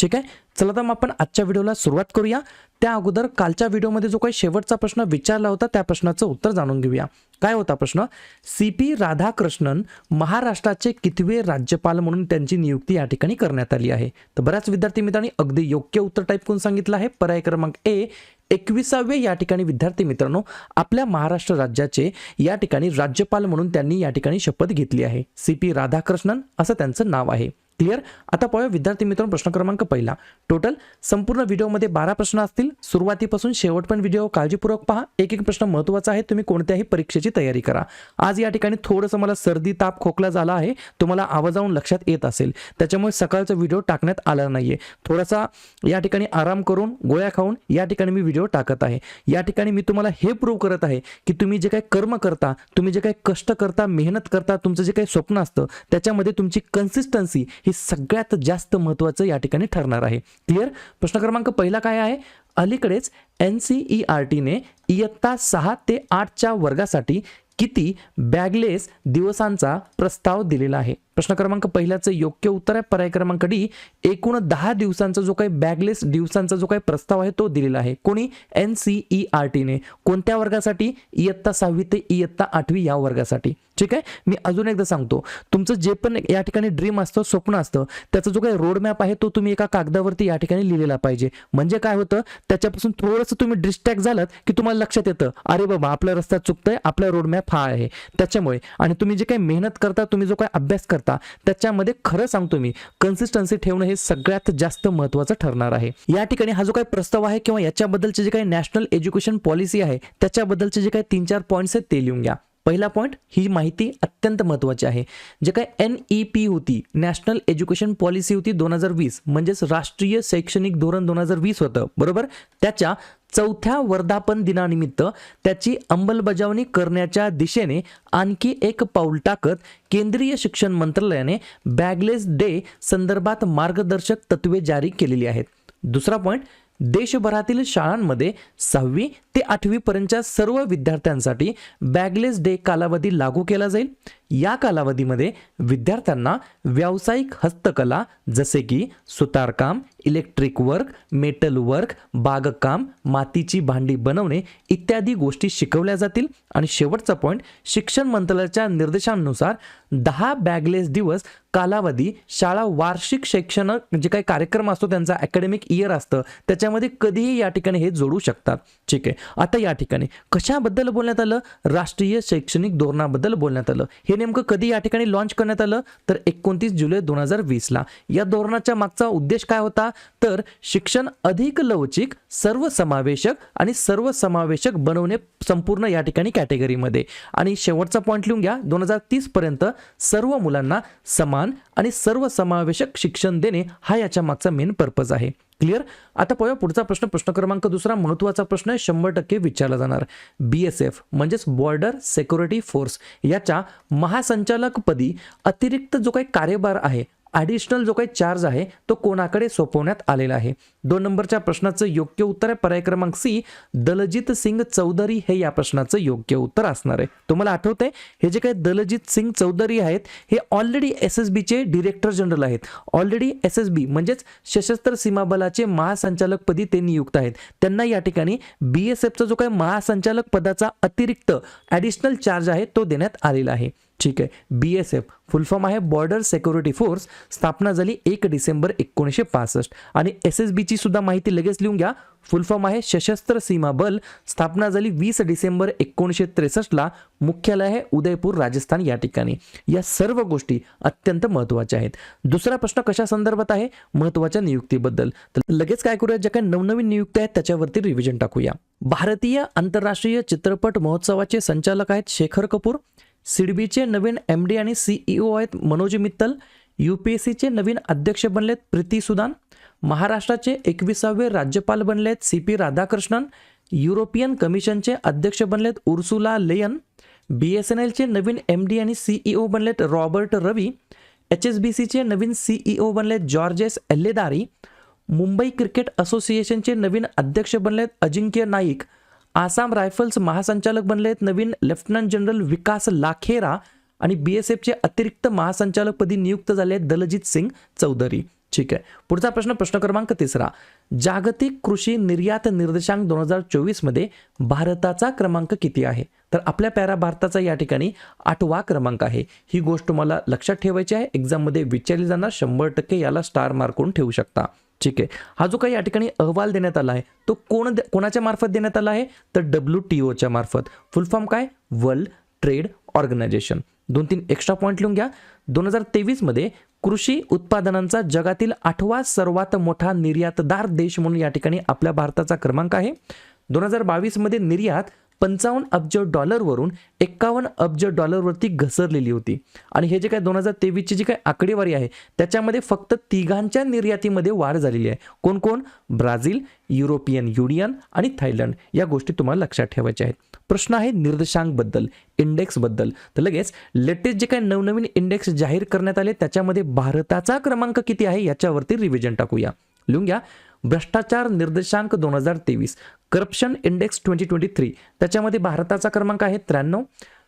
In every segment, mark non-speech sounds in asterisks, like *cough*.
ठीक आहे? चला तर मग आपण आजच्या व्हिडिओला सुरुवात करूया. त्या अगोदर कालच्या व्हिडिओमध्ये जो काही शेवटचा प्रश्न विचारला होता त्या प्रश्नाचं उत्तर जाणून घेऊया. काय होता प्रश्न? सी पी राधाकृष्णन महाराष्ट्राचे कितवे राज्यपाल म्हणून त्यांची नियुक्ती या ठिकाणी करण्यात आली आहे? तर बऱ्याच विद्यार्थी मित्रांनी अगदी योग्य उत्तर टाईप करून सांगितलं आहे. पर्याय क्रमांक ए एकविसावे या ठिकाणी विद्यार्थी मित्रांनो आपल्या महाराष्ट्र राज्याचे या ठिकाणी राज्यपाल म्हणून त्यांनी या ठिकाणी शपथ घेतली आहे. सी पी राधाकृष्णन असं त्यांचं नाव आहे. क्लिअर? आता पाहूया विद्यार्थी मित्रांनो प्रश्न क्रमांक पहिला. टोटल संपूर्ण व्हिडिओमध्ये बारा प्रश्न असतील. सुरुवातीपासून शेवट पण व्हिडिओ काळजीपूर्वक पहा. एक एक प्रश्न महत्त्वाचा आहे. तुम्ही कोणत्याही परीक्षेची तयारी करा. आज या ठिकाणी थोडंसं मला सर्दी ताप खोकला झाला आहे. तुम्हाला आवाजावून लक्षात येत असेल. त्याच्यामुळे सकाळचा व्हिडिओ टाकण्यात आला नाहीये. थोडासा या ठिकाणी आराम करून गोळ्या खाऊन या ठिकाणी मी व्हिडिओ टाकत आहे. या ठिकाणी मी तुम्हाला हे प्रूव्ह करत आहे की तुम्ही जे काही कर्म करता तुम्ही जे काही कष्ट करता मेहनत करता तुमचं जे काही स्वप्न असतं त्याच्यामध्ये तुमची कन्सिस्टन्सी ही सगळ्यात जास्त महत्त्वाचं या ठिकाणी ठरणार आहे. क्लिअर प्रश्न क्रमांक पहिला काय आहे? अलीकडेच एन सी ई आर टीने इयत्ता सहा ते आठच्या वर्गासाठी किती बॅगलेस दिवसांचा प्रस्ताव दिलेला आहे? प्रश्न क्रमांक पहिल्याचं योग्य उत्तर आहे. पर्याय क्रमांक डी एकूण दहा दिवसांचा जो काही बॅगलेस दिवसांचा जो काही प्रस्ताव आहे तो दिलेला आहे. कोणी? एन सी ई आर टीने कोणत्या वर्गासाठी? इयत्ता सहावी ते इयत्ता आठवी या वर्गासाठी. ठीक आहे? मी अजून एकदा सांगतो. तुमचं जे पण या ठिकाणी ड्रीम असतं स्वप्न असतं त्याचा जो काही रोड मॅप आहे तो तुम्ही एका कागदावरती या ठिकाणी लिहिलेला पाहिजे. म्हणजे काय होतं? त्याच्यापासून थोडंसं तुम्ही डिस्ट्रॅक्ट झालात की तुम्हाला लक्षात येतं अरे बाबा आपला रस्ता चुकतोय आपला रोड मॅप हा आहे. त्याच्यामुळे आणि तुम्ही जे काही मेहनत करता तुम्ही जो काही अभ्यास करता त्याच्यामध्ये खरं सांगतो मी कन्सिस्टन्सी ठेवणं हे सगळ्यात जास्त महत्त्वाचं ठरणार आहे. या ठिकाणी हा जो काही प्रस्ताव आहे किंवा याच्याबद्दलचे जे काही नॅशनल एज्युकेशन पॉलिसी आहे त्याच्याबद्दलचे जे काही तीन चार पॉईंट्स आहेत ते लिहून घ्या. पहिला पॉईंट ही माहिती अत्यंत महत्त्वाची आहे. जे काय एन ई पी होती नॅशनल एज्युकेशन पॉलिसी होती दोन हजार वीस म्हणजेच राष्ट्रीय शैक्षणिक धोरण दोन हजार वीस होतं. बरोबर? त्याच्या चौथ्या वर्धापन दिनानिमित्त त्याची अंमलबजावणी करण्याच्या दिशेने आणखी एक पाऊल टाकत केंद्रीय शिक्षण मंत्रालयाने बॅगलेस डे संदर्भात मार्गदर्शक तत्वे जारी केलेली आहेत. दुसरा पॉईंट देशभरातील शाळांमध्ये सहावी ते आठवीपर्यंतच्या सर्व विद्यार्थ्यांसाठी बॅगलेस डे कालावधी लागू केला जाईल. या कालावधीमध्ये विद्यार्थ्यांना व्यावसायिक हस्तकला जसे की सुतारकाम इलेक्ट्रिक वर्क मेटल वर्क बागकाम मातीची भांडी बनवणे इत्यादी गोष्टी शिकवल्या जातील. आणि शेवटचा पॉईंट शिक्षण मंत्रालयाच्या निर्देशांनुसार दहा बॅगलेस दिवस कालावधी शाळा वार्षिक शैक्षणिक जे म्हणजे काही कार्यक्रम असतो त्यांचा अकॅडमिक इयर असतं. त्याच्यामध्ये कधीही या ठिकाणी हे जोडू शकतात. ठीक आहे. आता या ठिकाणी कशाबद्दल बोलण्यात आलं? राष्ट्रीय शैक्षणिक धोरणाबद्दल बोलण्यात आलं. हे नेमकं कधी या ठिकाणी लॉन्च करण्यात आलं? तर एकोणतीस जुलै दोन हजार वीसला. या धोरणाच्या मागचा उद्देश काय होता? तर शिक्षण अधिक लवचिक सर्वसमावेशक आणि सर्वसमावेशक बनवणे संपूर्ण या ठिकाणी कॅटेगरीमध्ये. आणि शेवटचा पॉईंट लिहून घ्या. दोन हजार तीसपर्यंत सर्व मुलांना समान आणि सर्वसमावेशक शिक्षण देणे हा याच्या मागचा मेन पर्पज आहे. क्लिअर? आता पाहूया पुढचा प्रश्न. प्रश्न क्रमांक दुसरा महत्त्वाचा प्रश्न आहे. शंभर टक्के विचारला जाणार. बी एस एफ म्हणजेच बॉर्डर सेक्युरिटी फोर्स याच्या महासंचालकपदी अतिरिक्त जो काही कार्यभार आहे ॲडिशनल जो काही चार्ज आहे तो कोणाकडे सोपवण्यात आलेला आहे? दोन नंबरच्या प्रश्नाचं योग्य उत्तर आहे पर्याय क्रमांक सी. दलजित सिंग चौधरी हे या प्रश्नाचं योग्य उत्तर असणार आहे. तुम्हाला आठवतंय हे जे काही दलजित सिंग चौधरी आहेत हे ऑलरेडी एस एस बीचे डिरेक्टर जनरल आहेत. ऑलरेडी एस एस बी म्हणजेच सशस्त्र सीमाबलाचे महासंचालकपदी ते नियुक्त आहेत. त्यांना या ठिकाणी बी एस एफचा जो काही महासंचालक पदाचा अतिरिक्त ॲडिशनल चार्ज आहे तो देण्यात आलेला आहे. ठीक आहे. B S F full form आहे बॉर्डर सेक्युरिटी फोर्स स्थापना झाली एक डिसेंबर एकोणीसशे पासष्ट. आणि एस एस बीची सुद्धा माहिती लगेच लिहून घ्या. फुल फॉर्म आहे सशस्त्र सीमा बल स्थापना झाली वीस डिसेंबर एकोणीसशे त्रेसष्टला मुख्यालय आहे उदयपूर राजस्थान या ठिकाणी. या सर्व गोष्टी अत्यंत महत्त्वाच्या आहेत. दुसरा प्रश्न कशा संदर्भात आहे? महत्त्वाच्या नियुक्तीबद्दल. तर लगेच काय करूया ज्या काही नवनवीन नियुक्त्या आहेत त्याच्यावरती रिव्हिजन टाकूया. भारतीय आंतरराष्ट्रीय चित्रपट महोत्सवाचे संचालक आहेत शेखर कपूर सिडबीचे नवीन एम डी आणि सीईओ आहेत Manoj Mittal U P S सीचे नवीन अध्यक्ष बनलेत प्रीती सुदान महाराष्ट्राचे एकविसावे राज्यपाल बनलेत सी पी राधाकृष्णन युरोपियन कमिशनचे अध्यक्ष बनलेत Ursula Leyen B S N एलचे नवीन एम डी आणि सीईओ बनलेत Robert Ravi H S B सीचे नवीन सीईओ बनलेत जॉर्जेस एल्लेदारी मुंबई क्रिकेट असोसिएशनचे नवीन अध्यक्ष बनलेत अजिंक्य नाईक आसाम रायफल्स महासंचालक बनले आहेत नवीन लेफ्टनंट जनरल विकास लाखेरा आणि बी एस एफचे अतिरिक्त महासंचालकपदी नियुक्त झाले आहेत दलजित सिंग चौधरी. ठीक आहे. पुढचा प्रश्न प्रश्न क्रमांक तिसरा. जागतिक कृषी निर्यात निर्देशांक दोन हजार चोवीसमध्ये भारताचा क्रमांक किती आहे? तर आपल्या पॅरा भारताचा या ठिकाणी आठवा क्रमांक आहे. ही गोष्ट तुम्हाला लक्षात ठेवायची आहे. एक्झाममध्ये विचारली जाणार शंभर टक्के याला स्टार मार्क करून ठेवू शकता. ठीक आहे. हा जो काही या ठिकाणी अहवाल देण्यात आला आहे तो कोण कोणाच्या मार्फत देण्यात आला आहे? तर डब्ल्यू टी ओच्या मार्फत. फुल फॉर्म काय? वर्ल्ड ट्रेड ऑर्गनायझेशन दोन तीन एक्स्ट्रा पॉईंट लिहून घ्या. दोन हजार तेवीसमध्ये कृषी उत्पादनांचा जगातील आठवा सर्वात मोठा निर्यातदार देश म्हणून या ठिकाणी आपल्या भारताचा क्रमांक आहे. दोन हजार बावीसमध्ये निर्यात पंचावन्न अब्ज डॉलरवरून एक्कावन्न अब्ज डॉलरवरती घसरलेली होती. आणि हे जे काय दोन हजार तेवीसची जी काय आकडेवारी आहे त्याच्यामध्ये फक्त तिघांच्या निर्यातीमध्ये वाढ झालेली आहे. कोण कोण? ब्राझील युरोपियन युनियन आणि थायलंड. या गोष्टी तुम्हाला लक्षात ठेवायच्या आहेत. प्रश्न आहे निर्देशांकबद्दल इंडेक्सबद्दल. तर लगेच लेटेस्ट जे काही नवनवीन इंडेक्स जाहीर करण्यात आले त्याच्यामध्ये भारताचा क्रमांक किती आहे याच्यावरती रिव्हिजन टाकूया. लिहून घ्या. भ्रष्टाचार निर्देशांक दोन हजार तेवीस corruption index twenty twenty three त्याच्यामध्ये भारताचा क्रमांक आहे त्र्याण्णव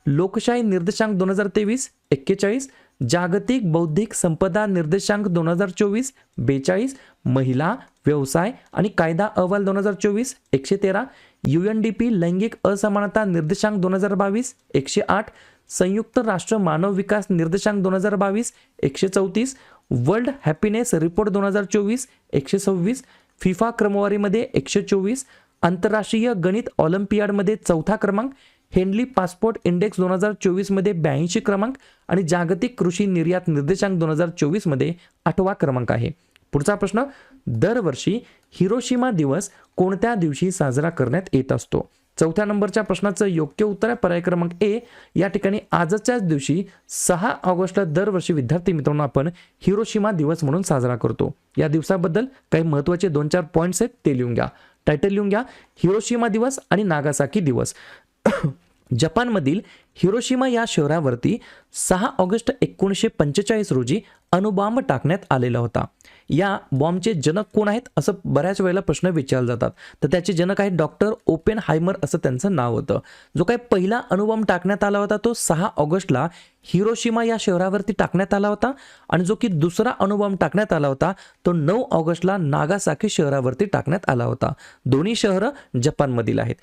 लोकशाही निर्देशांक दोन हजार तेवीस एक्केचाळीस जागतिक बौद्धिक संपदा निर्देशांक दोन हजार चोवीस बेचाळीस महिला व्यवसाय आणि कायदा अहवाल दोन हजार चोवीस एकशे तेरा यू एन डी पी लैंगिक असमानता निर्देशांक दोन हजार बावीस एकशे आठ संयुक्त राष्ट्र मानव विकास निर्देशांक दोन हजार बावीस एकशे चौतीस वर्ल्ड हॅपीनेस रिपोर्ट दोन हजार चोवीस एकशे सव्वीस फिफा क्रमवारीमध्ये एकशे चोवीस आंतरराष्ट्रीय गणित ऑलिम्पियाडमध्ये चौथा क्रमांक हेनली पासपोर्ट इंडेक्स दोन हजार चोवीसमध्ये ब्याऐंशी क्रमांक आणि जागतिक कृषी निर्यात निर्देशांक दोन हजार चोवीसमध्ये आठवा क्रमांक आहे. पुढचा प्रश्न दरवर्षी हिरोशिमा दिवस कोणत्या दिवशी साजरा करण्यात येत असतो? चौथ्या नंबरच्या प्रश्नाचं योग्य उत्तर आहे. पर्याय क्रमांक ए. या ठिकाणी आजच्याच दिवशी सहा ऑगस्टला दरवर्षी विद्यार्थी मित्रांनो आपण हिरोशिमा दिवस म्हणून साजरा करतो. या दिवसाबद्दल काही महत्त्वाचे दोन चार पॉईंट्स आहेत ते लिहून घ्या. टायटल लिहून घ्या हिरोशिमा दिवस आणि नागासाकी दिवस. *coughs* जपानमधील हिरोशिमा या शहरावरती सहा ऑगस्ट एकोणीसशे पंचेचाळीस रोजी अणुबॉम्ब टाकण्यात आलेला होता. या बॉम्बचे जनक कोण आहेत असं बऱ्याच वेळेला प्रश्न विचारले जातात. तर त्याचे जनक आहेत डॉक्टर ओपेन हायमर असं त्यांचं नाव होतं. जो काही पहिला अणुबॉम्ब टाकण्यात आला होता तो सहा ऑगस्टला हिरोशिमा या शहरावरती टाकण्यात आला होता आणि जो की दुसरा अणुबॉम्ब टाकण्यात आला होता तो नऊ ऑगस्टला नागासाकी शहरावरती टाकण्यात आला होता. दोन्ही शहरं जपानमधील आहेत.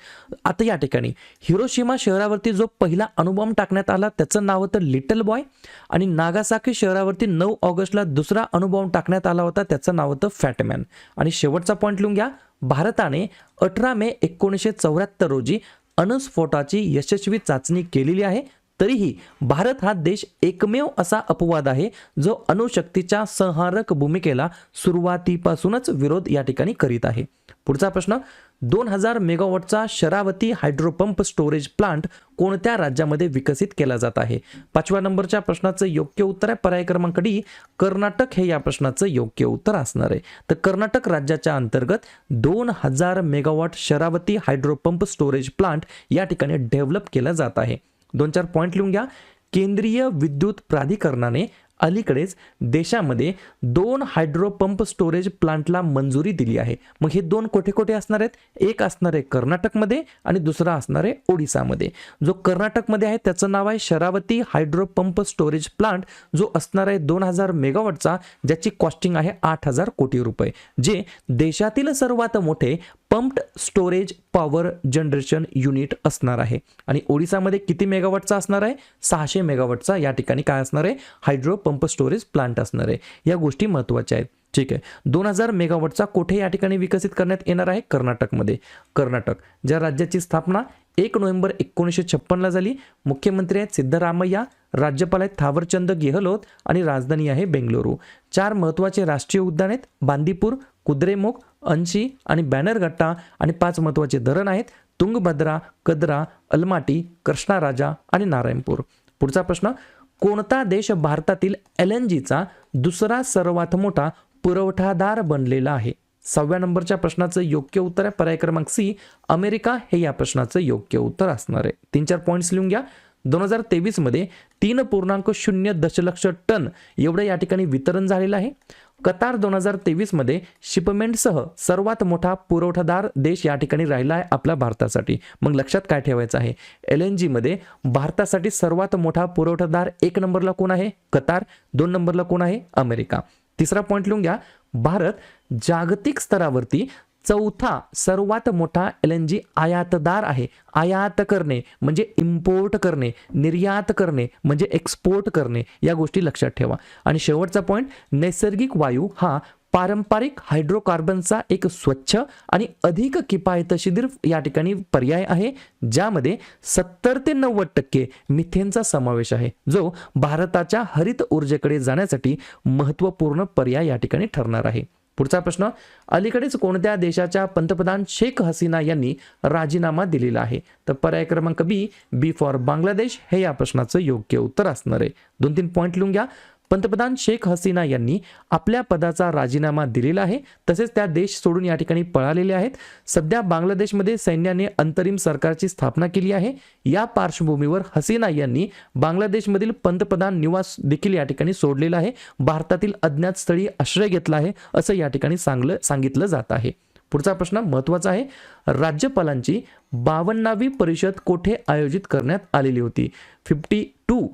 आता या ठिकाणी हिरोशिमा शहरावरती जो पहिला अणुबॉम्ब टाकण्यात आला त्याचं नाव होतं लिटल बॉय आणि नागासाकी शहरावरती नऊ ऑगस्टला दुसरा अणुबॉम्ब टाकण्यात आला होता त्याचं नाव होतं फॅटमॅन. आणि शेवटचा पॉईंट लिहून घ्या. भारताने अठरा मे एकोणीसशे चौऱ्याहत्तर रोजी अणुस्फोटाची यशस्वी चाचणी केलेली आहे. तरीही भारत हा देश एकमेव असा अपवाद आहे जो अणुशक्तीच्या संहारक भूमिकेला सुरुवातीपासूनच विरोध या ठिकाणी करीत आहे. पुढचा प्रश्न दोन हजार मेगावॉटचा Sharavathi hydro pump storage plant कोणत्या राज्यामध्ये विकसित केला जात आहे? पाचव्या नंबरच्या प्रश्नाचं योग्य उत्तर आहे. पर्याय क्रमांक डी कर्नाटक हे या प्रश्नाचं योग्य उत्तर असणार आहे. तर कर्नाटक राज्याच्या अंतर्गत दोन हजार megawatt Sharavathi hydro pump storage plant या ठिकाणी डेव्हलप केला जात आहे. दोन चार पॉईंट लिहून घ्या. केंद्रीय विद्युत प्राधिकरणाने अलीकडेच देशामध्ये दोन हायड्रोपंप स्टोरेज प्लांटला मंजुरी दिली आहे. मग हे दोन कोठे कोठे असणार आहेत? एक असणार आहे कर्नाटकमध्ये आणि दुसरा असणार आहे ओडिसामध्ये. जो कर्नाटकमध्ये आहे त्याचं नाव आहे शरावती हायड्रोपंप स्टोरेज प्लांट जो असणार आहे दोन हजार मेगावॉटचा ज्याची कॉस्टिंग आहे आठ हजार कोटी रुपये. जे देशातील सर्वात मोठे pumped storage power generation unit असणार आहे. आणि ओडिसामध्ये किती मेगावॉटचा असणार आहे? सहाशे मेगावॉटचा या ठिकाणी काय असणार आहे? हायड्रो पंप स्टोरेज प्लांट असणार आहे. या गोष्टी महत्त्वाच्या आहेत. ठीक आहे. दोन हजार मेगावॉटचा कोठे या ठिकाणी विकसित करण्यात येणार आहे? कर्नाटकमध्ये. कर्नाटक. ज्या राज्याची स्थापना एक नोव्हेंबर एकोणीसशे छप्पनला झाली मुख्यमंत्री आहेत सिद्धरामय्या राज्यपाल आहेत थावरचंद गेहलोत आणि राजधानी आहे बेंगलुरू. चार महत्त्वाचे राष्ट्रीय उद्यान आहेत बांदीपूर कुद्रेमुख अंशी आणि बॅनरघट्टा आणि पाच महत्त्वाचे धरण आहेत. तुंगभद्रा कद्रा अलमाटी कृष्णा राजा आणि नारायणपूर. पुढचा प्रश्न कोणता देश भारतातील एल एन जीचा दुसरा सर्वात मोठा पुरवठादार बनलेला आहे? सहाव्या नंबरच्या प्रश्नाचं योग्य उत्तर आहे. पर्याय क्रमांक सी अमेरिका हे या प्रश्नाचं योग्य उत्तर असणार आहे. तीन चार पॉईंट्स लिहून घ्या. दोन हजार तेवीसमध्ये तीन पूर्णांक शून्य दशलक्ष टन एवढं या ठिकाणी वितरण झालेलं आहे. कतार दोन हजार तेवीसमध्ये शिपमेंटसह सर्वात मोठा पुरवठादार देश या ठिकाणी राहिला आहे आपल्या भारतासाठी. मग लक्षात काय ठेवायचं आहे? एल एन जीमध्ये भारतासाठी सर्वात मोठा पुरवठादार एक नंबरला कोण आहे? कतार. दोन नंबरला कोण आहे? अमेरिका. तिसरा पॉईंट लिहून घ्या. भारत जागतिक स्तरावरती चौथा सर्वात मोठा एल एन जी आयातदार आहे. आयात करणे म्हणजे इम्पोर्ट करणे निर्यात करणे म्हणजे एक्सपोर्ट करणे या गोष्टी लक्षात ठेवा. आणि शेवटचा पॉईंट नैसर्गिक वायू हा पारंपरिक हायड्रोकार्बनचा एक स्वच्छ आणि अधिक किफायतशीर या ठिकाणी पर्याय आहे ज्यामध्ये सत्तर ते नव्वद टक्के मिथेनचा समावेश आहे जो भारताच्या हरित ऊर्जेकडे जाण्यासाठी महत्त्वपूर्ण पर्याय या ठिकाणी ठरणार आहे. पुढचा प्रश्न अलीकडेच कोणत्या देशाच्या पंतप्रधान शेख हसीना यांनी राजीनामा दिलेला आहे? तर पर्याय क्रमांक बी बी फॉर बांगलादेश. हे या प्रश्नाचं योग्य उत्तर असणार आहे. दोन तीन पॉईंट लिहून घ्या. पंतप्रधान शेख हसीना यांनी आपल्या पदाचा राजीनामा दिलेला आहे. तसेच त्या देश सोडून या ठिकाणी पळालेले आहेत. सध्या बांगलादेशमध्ये सैन्याने अंतरिम सरकारची स्थापना केली आहे. या पार्श्वभूमीवर हसीना यांनी बांगलादेशमधील पंतप्रधान निवास देखील या ठिकाणी सोडलेला आहे. भारतातील अज्ञात स्थळी आश्रय घेतला आहे असं या ठिकाणी सांगलं सांगितलं जात आहे. पुढचा प्रश्न महत्त्वाचा आहे. राज्यपालांची बावन्नावी परिषद कोठे आयोजित करण्यात आलेली होती? Fifty two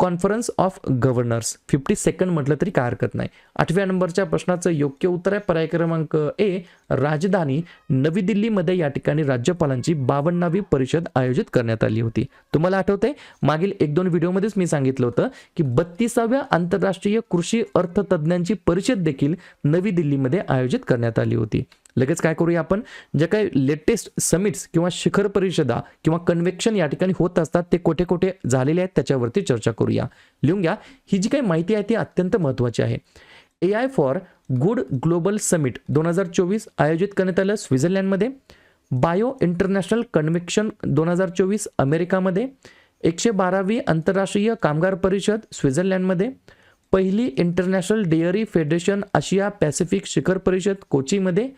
conference of governors. Fifty second म्हटलं तरी काय हरकत नाही. आठव्या नंबरच्या प्रश्नाचं योग्य उत्तर आहे. पर्याय क्रमांक ए राजधानी नवी दिल्लीमध्ये या ठिकाणी राज्यपालांची बावन्नावी परिषद आयोजित करण्यात आली होती. तुम्हाला आठवतंय? मागील एक दोन व्हिडिओमध्येच मी सांगितलं होतं की बत्तीसाव्या आंतरराष्ट्रीय कृषी अर्थतज्ञांची परिषद देखील नवी दिल्लीमध्ये आयोजित करण्यात आली होती. लगेच काय करूया आपण? जे काही लेटेस्ट समिट्स किंवा शिखर परिषदा किंवा कन्व्हेक्शन या ठिकाणी होत असतात ते कोठे कोठे झालेले आहेत त्याच्यावरती चर्चा करूया. लिहून घ्या. ही जी काही माहिती आहे ती अत्यंत महत्त्वाची आहे. A I for good global summit दोन हजार चोवीस आयोजित करण्यात आलं स्वित्झर्लंडमध्ये. बायो इंटरनॅशनल कन्व्हेक्शन दोन हजार चोवीस अमेरिकामध्ये. एकशे बारावी आंतरराष्ट्रीय कामगार परिषद स्वित्झर्लंडमध्ये. पहिली international dairy federation Asia Pacific शिखर परिषद कोचीमध्ये.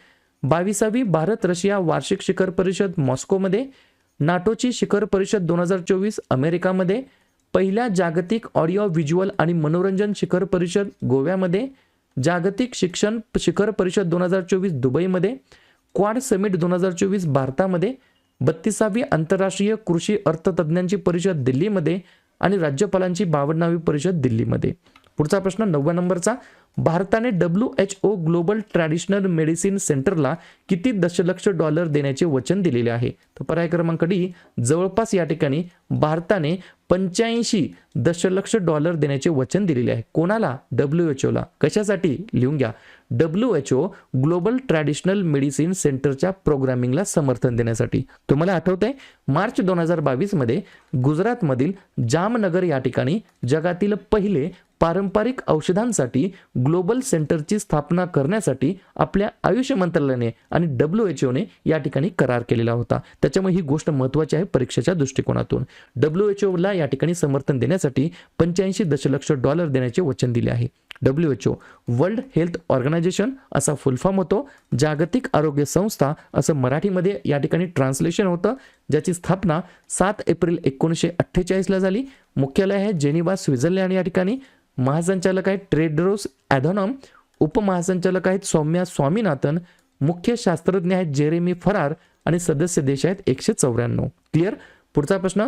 बावीसावी भारत रशिया वार्षिक शिखर परिषद मॉस्कोमध्ये नाटोची शिखर परिषद दोन हजार चोवीस अमेरिकामध्ये पहिल्या जागतिक ऑडिओ व्हिज्युअल आणि मनोरंजन शिखर परिषद गोव्यामध्ये जागतिक शिक्षण शिखर परिषद दोन हजार चोवीस दुबईमध्ये क्वाड समिट दोन हजार चोवीस भारतामध्ये बत्तीसावी आंतरराष्ट्रीय कृषी अर्थतज्ञांची परिषद दिल्लीमध्ये आणि राज्यपालांची बावन्नावी परिषद दिल्लीमध्ये. पुढचा प्रश्न नवव्या नंबरचा भारताने W H O global traditional medicine सेंटरला किती दशलक्ष डॉलर देण्याचे वचन दिलेले आहे? तर पर्याय क्रमांक डी जवळपास या ठिकाणी भारताने पंच्याऐंशी दशलक्ष डॉलर देण्याचे वचन दिलेले आहे. कोणाला? डब्ल्यू एच ओला कशासाठी? लिहून घ्या. W H O global traditional medicine सेंटरच्या प्रोग्रामिंगला समर्थन देण्यासाठी. तुम्हाला आठवतंय मार्च दोन हजार बावीसमध्ये गुजरातमधील जामनगर या ठिकाणी जगातील पहिले पारंपरिक औषधांसाठी ग्लोबल सेंटरची स्थापना करण्यासाठी आपल्या आयुष मंत्रालयाने आणि डब्ल्यू एच ओने या ठिकाणी करार केलेला होता. त्याच्यामुळे ही गोष्ट महत्त्वाची आहे परीक्षेच्या दृष्टिकोनातून. डब्ल्यू एच ओला या ठिकाणी समर्थन देण्यासाठी पंच्याऐंशी दशलक्ष डॉलर देण्याचे वचन दिले आहे. W H O world health organisation असा फुलफॉर्म होतो. जागतिक आरोग्य संस्था असं मराठीमध्ये या ठिकाणी ट्रान्सलेशन होतं ज्याची स्थापना सात एप्रिल एकोणीसशे अठ्ठेचाळीसला झाली. मुख्यालय आहे जेनिवा स्वित्झर्लंड या ठिकाणी. महासंचालक आहेत ट्रेडरोस ॲधॉनॉम उपमहासंचालक आहेत सौम्या स्वामीनाथन. मुख्य शास्त्रज्ञ आहेत जेरेमी फरार आणि सदस्य देश आहेत एकशे चौऱ्याण्णव. क्लिअर? पुढचा प्रश्न.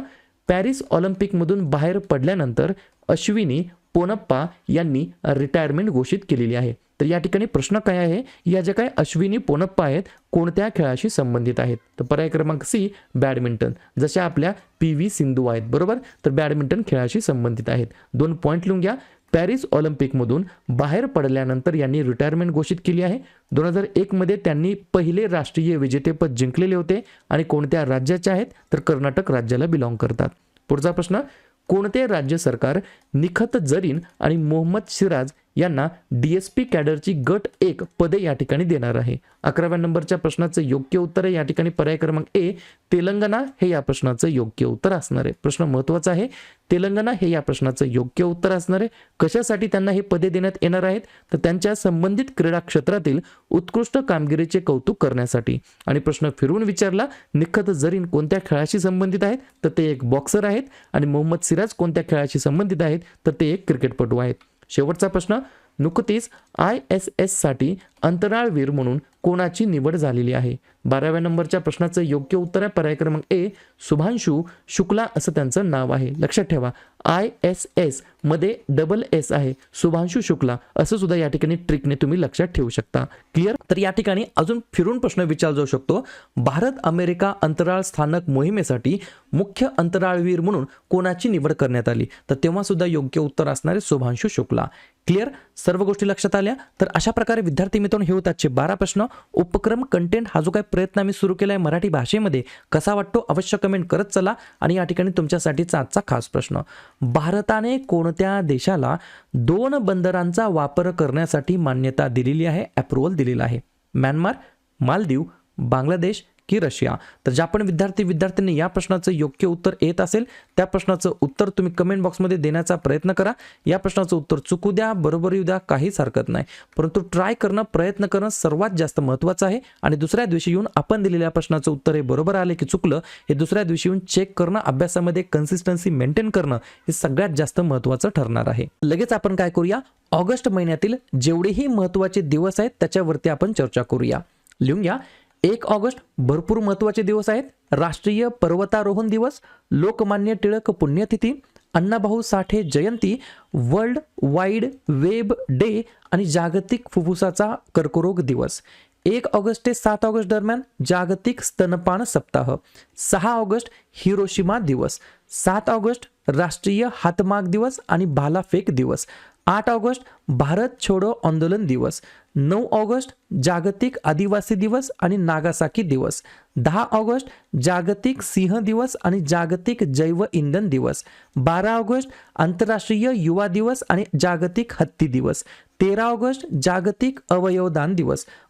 पॅरिस ऑलिम्पिकमधून बाहेर पडल्यानंतर अश्विनी पोनप्पा यांनी रिटायरमेंट घोषित केलेली आहे. तर या ठिकाणी प्रश्न काय आहे? या ज्या काय अश्विनी पोनप्पा आहेत कोणत्या खेळाशी संबंधित आहेत? तर पर्याय क्रमांक सी बॅडमिंटन जशा आपल्या पी व्ही सिंधू आहेत बरोबर? तर बॅडमिंटन खेळाशी संबंधित आहेत. दोन पॉईंट लिहून घ्या. पॅरिस ऑलिम्पिकमधून बाहेर पडल्यानंतर यांनी रिटायरमेंट घोषित केली आहे. दोन हजार एकमध्ये त्यांनी पहिले राष्ट्रीय विजेतेपद जिंकलेले होते आणि कोणत्या राज्याचे आहेत? तर कर्नाटक राज्याला बिलॉंग करतात. पुढचा प्रश्न कोणते राज्य सरकार निखत जरीन आणि मोहम्मद सिराज यांना डी एस पी कॅडरची गट एक पदे या ठिकाणी देणार आहे. अकराव्या नंबरच्या प्रश्नाचं योग्य उत्तर आहे. या ठिकाणी पर्याय क्रमांक ए तेलंगणा हे या प्रश्नाचं योग्य उत्तर असणार आहे. प्रश्न महत्त्वाचा आहे. तेलंगणा हे या प्रश्नाचं योग्य उत्तर असणार आहे. कशासाठी त्यांना हे पदे देण्यात येणार आहेत? तर त्यांच्या संबंधित क्रीडा क्षेत्रातील उत्कृष्ट कामगिरीचे कौतुक करण्यासाठी. आणि प्रश्न फिरवून विचारला निखत जरीन कोणत्या खेळाशी संबंधित आहेत? तर ते एक बॉक्सर आहेत. आणि मोहम्मद सिराज कोणत्या खेळाशी संबंधित आहेत? तर ते एक क्रिकेटपटू आहेत. शेवटचा प्रश्न नुकतीच आय एस एससाठी अंतराळवीर म्हणून कोणाची निवड झालेली आहे? बाराव्या नंबरच्या प्रश्नाचं योग्य उत्तर आहे पर्याय क्रमांक ए शुभांशु शुक्ला असं त्यांचं नाव आहे. लक्षात ठेवा आय एस एसमध्ये डबल एस आहे शुभांशु शुक्ला असं सुद्धा या ठिकाणी ट्रिकने तुम्ही लक्षात ठेवू शकता. क्लिअर तर या ठिकाणी अजून फिरून प्रश्न विचारला जाऊ शकतो. भारत अमेरिका अंतराळ स्थानक मोहिमेसाठी मुख्य अंतराळवीर म्हणून कोणाची निवड करण्यात आली? तर तेव्हा सुद्धा योग्य उत्तर असणारे शुभांशु शुक्ला. क्लिअर सर्व गोष्टी लक्षात आल्या? तर अशा प्रकारे विद्यार्थी मित्रांनो हे होतात. बारा प्रश्न. उपक्रम कंटेंट हा जो काही प्रयत्न आम्ही सुरू केला आहे मराठी भाषेमध्ये कसा वाटतो? अवश्य कमेंट करत चला. आणि या ठिकाणी तुमच्यासाठीचा आजचा खास प्रश्न. भारताने कोणत्या देशाला दोन बंदरांचा वापर करण्यासाठी मान्यता दिलेली आहे? अप्रुव्हल दिलेला आहे. म्यानमार मालदीव बांगलादेश की रशिया. तर ज्या पण विद्यार्थी विद्यार्थ्यांनी या प्रश्नाचं योग्य उत्तर येत असेल त्या प्रश्नाचं उत्तर तुम्ही कमेंट बॉक्समध्ये देण्याचा प्रयत्न करा. या प्रश्नाचं उत्तर चुकू द्या बरोबर येऊ द्या काहीच हरकत नाही. परंतु ट्राय करणं प्रयत्न करणं सर्वात जास्त महत्त्वाचं आहे. आणि दुसऱ्या दिवशी येऊन आपण दिलेल्या प्रश्नाचं उत्तर हे बरोबर आले की चुकलं हे दुसऱ्या दिवशी येऊन चेक करणं अभ्यासामध्ये कन्सिस्टन्सी मेंटेन करणं हे सगळ्यात जास्त महत्त्वाचं ठरणार आहे. लगेच आपण काय करूया? ऑगस्ट महिन्यातील जेवढेही महत्त्वाचे दिवस आहेत त्याच्यावरती आपण चर्चा करूया. लिहून घ्या. एक ऑगस्ट भरपूर महत्त्वाचे दिवस आहेत. राष्ट्रीय पर्वतारोहण दिवस लोकमान्य टिळक पुण्यतिथी अण्णाभाऊ साठे जयंती वर्ल्ड वाईड वेब डे आणि जागतिक फुफ्फुसाचा कर्करोग दिवस. एक ऑगस्ट ते सात ऑगस्ट दरम्यान जागतिक स्तनपान सप्ताह. सहा ऑगस्ट हिरोशिमा दिवस. सात ऑगस्ट राष्ट्रीय हातमाग दिवस आणि भालाफेक दिवस. आठ ऑगस्ट भारत छोडो आंदोलन दिवस. नऊ ऑगस्ट जागतिक आदिवासी दिवस आणि नागासाकी दिवस. दहा ऑगस्ट जागतिक सिंह दिवस आणि जागतिक जैव इंधन दिवस. बारा ऑगस्ट आंतरराष्ट्रीय युवा दिवस आणि जागतिक हत्ती दिवस. तेरा ऑगस्ट जागतिक अवयवदान दिवस.